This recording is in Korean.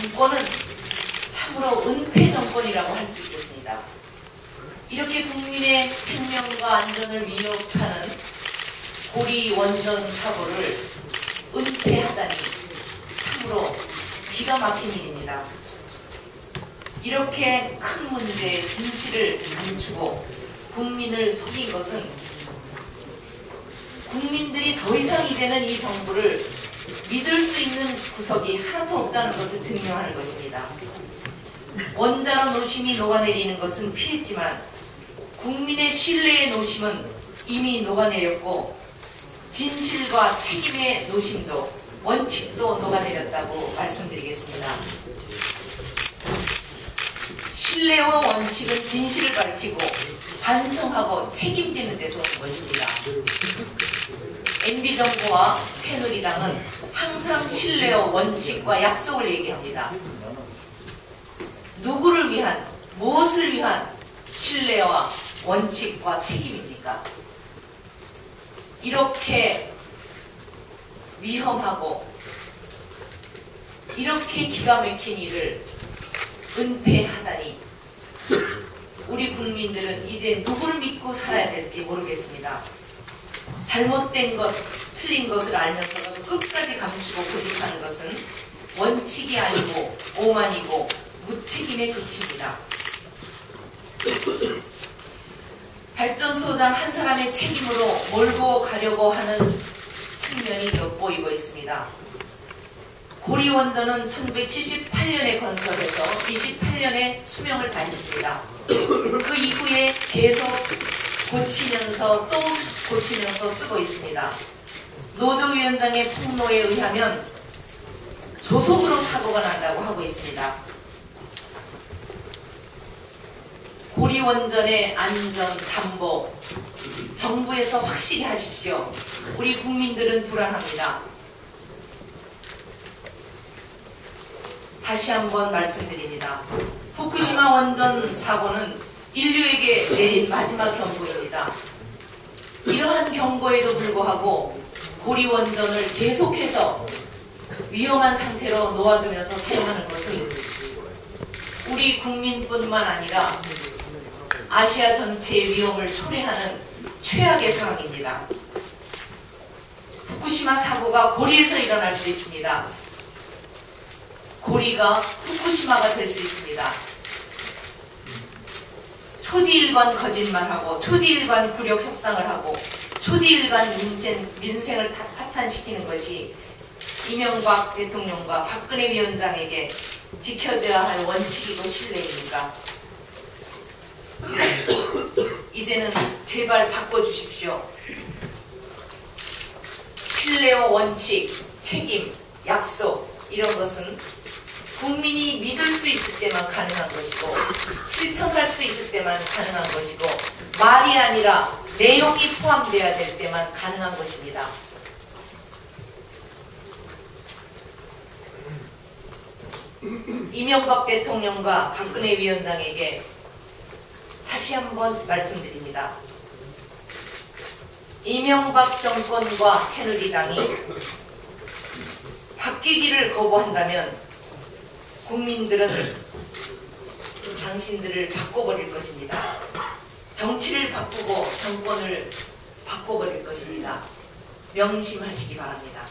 정권은 참으로 은폐 정권이라고 할 수 있겠습니다. 이렇게 국민의 생명과 안전을 위협하는 고리 원전 사고를 은폐하다니 참으로 기가 막힌 일입니다. 이렇게 큰 문제의 진실을 감추고 국민을 속인 것은 국민들이 더 이상 이제는 이 정부를 믿을 수 있는 구석이 하나도 없다는 것을 증명하는 것입니다. 원자로 노심이 녹아내리는 것은 피했지만 국민의 신뢰의 노심은 이미 녹아내렸고 진실과 책임의 노심도 원칙도 녹아내렸다고 말씀드리겠습니다. 신뢰와 원칙은 진실을 밝히고 반성하고 책임지는 데서 오는 것입니다. MB정부와 새누리당은 항상 신뢰와 원칙과 약속을 얘기합니다. 누구를 위한, 무엇을 위한 신뢰와 원칙과 책임입니까? 이렇게 위험하고 이렇게 기가 막힌 일을 은폐하다니 우리 국민들은 이제 누구를 믿고 살아야 될지 모르겠습니다. 잘못된 것, 틀린 것을 알면서도 끝까지 감추고 고집하는 것은 원칙이 아니고 오만이고 무책임의 끝입니다. 발전소장 한 사람의 책임으로 몰고 가려고 하는 측면이 엿보이고 있습니다. 고리원전은 1978년에 건설해서 28년에 수명을 다했습니다. 그 이후에 계속 고치면서 또 고치면서 쓰고 있습니다. 노조위원장의 폭로에 의하면 조속으로 사고가 난다고 하고 있습니다. 고리원전의 안전 담보 정부에서 확실히 하십시오. 우리 국민들은 불안합니다. 다시 한번 말씀드립니다. 후쿠시마 원전 사고는 인류에게 내린 마지막 경고입니다. 이러한 경고에도 불구하고 고리 원전을 계속해서 위험한 상태로 놓아두면서 사용하는 것은 우리 국민뿐만 아니라 아시아 전체의 위험을 초래하는 최악의 상황입니다. 후쿠시마 사고가 고리에서 일어날 수 있습니다. 고리가 후쿠시마가 될 수 있습니다. 초지일관 거짓말하고 초지일관 굴욕 협상을 하고 초지일관 민생, 민생을 파탄시키는 것이 이명박 대통령과 박근혜 위원장에게 지켜져야 할 원칙이고 신뢰입니까? 이제는 제발 바꿔주십시오. 신뢰와 원칙, 책임, 약속 이런 것은 국민이 믿을 수 있을 때만 가능한 것이고 실천할 수 있을 때만 가능한 것이고 말이 아니라 내용이 포함되어야 될 때만 가능한 것입니다. 이명박 대통령과 박근혜 위원장에게 다시 한번 말씀드립니다. 이명박 정권과 새누리당이 바뀌기를 거부한다면 국민들은 당신들을 바꿔버릴 것입니다. 정치를 바꾸고 정권을 바꿔버릴 것입니다. 명심하시기 바랍니다.